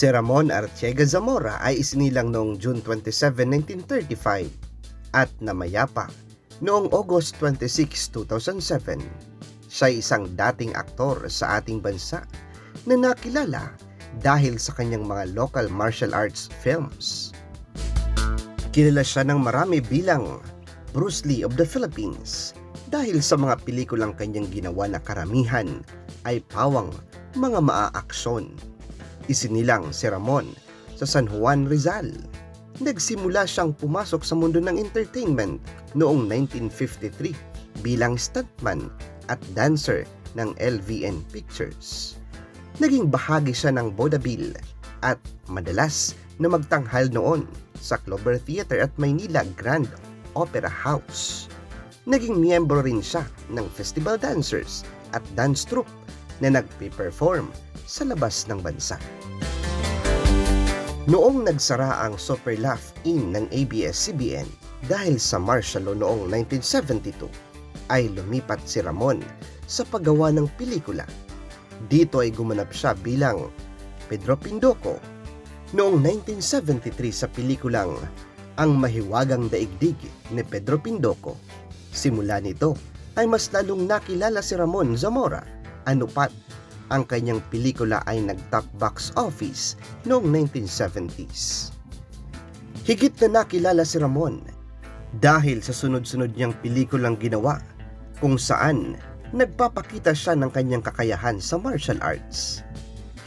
Si Ramon Artiega Zamora ay isinilang noong June 27, 1935 at namayapa noong August 26, 2007. Siya ay isang dating aktor sa ating bansa na nakilala dahil sa kanyang mga local martial arts films. Kilala siya ng marami bilang Bruce Lee of the Philippines dahil sa mga pelikulang kanyang ginawa na karamihan ay pawang mga maaaksyon. Isinilang si Ramon sa San Juan Rizal. Nagsimula siyang pumasok sa mundo ng entertainment noong 1953 bilang stuntman at dancer ng LVN Pictures. Naging bahagi siya ng vaudeville at madalas na magtanghal noon sa Clover Theater at Maynila Grand Opera House. Naging miyembro rin siya ng festival dancers at dance troupe na nagpe-perform sa labas ng bansa. Noong nagsara ang Super Laugh In ng ABS-CBN dahil sa martial law noong 1972, ay lumipat si Ramon sa paggawa ng pelikula. Dito ay gumanap siya bilang Pedro Pindoco noong 1973 sa pelikulang Ang Mahiwagang Daigdig ni Pedro Pindoco. Simula nito ay mas lalong nakilala si Ramon Zamora. Anupat ang kanyang pelikula ay nag-top box office noong 1970s. Higit na nakilala si Ramon dahil sa sunod-sunod niyang pelikulang ginawa kung saan nagpapakita siya ng kanyang kakayahan sa martial arts.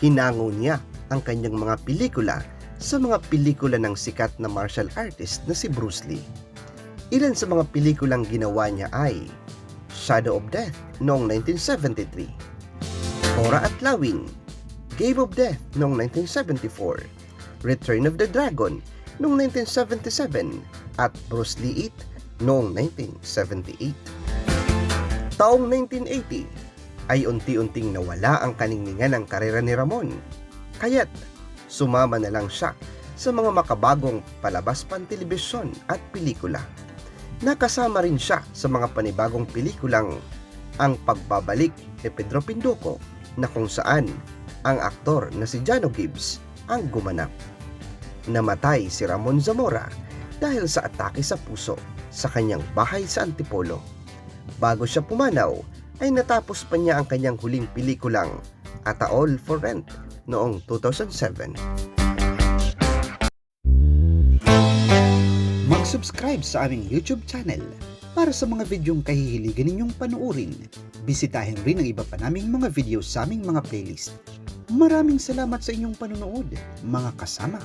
Hinango niya ang kanyang mga pelikula sa mga pelikula ng sikat na martial artist na si Bruce Lee. Ilan sa mga pelikulang ginawa niya ay Shadow of Death noong 1973, Cora at Lawin, Game of Death noong 1974, Return of the Dragon noong 1977 at Bruce Lee It noong 1978. Taong 1980 ay unti-unting nawala ang kaningningan ng karera ni Ramon. Kaya't sumama na lang siya sa mga makabagong palabas pang telebisyon at pelikula. Nakasama rin siya sa mga panibagong pelikulang Ang Pagbabalik ni Pedro Pindoco na kung saan ang aktor na si Jano Gibbs ang gumanap. Namatay si Ramon Zamora dahil sa atake sa puso sa kanyang bahay sa Antipolo. Bago siya pumanaw, ay natapos pa niya ang kanyang huling pelikulang At a All for Rent noong 2007. Mag-subscribe sa aming YouTube channel para sa mga videong kahihiligan ninyong panuorin. Bisitahin rin ang iba pa naming mga video sa aming mga playlist. Maraming salamat sa inyong panonood, mga kasama.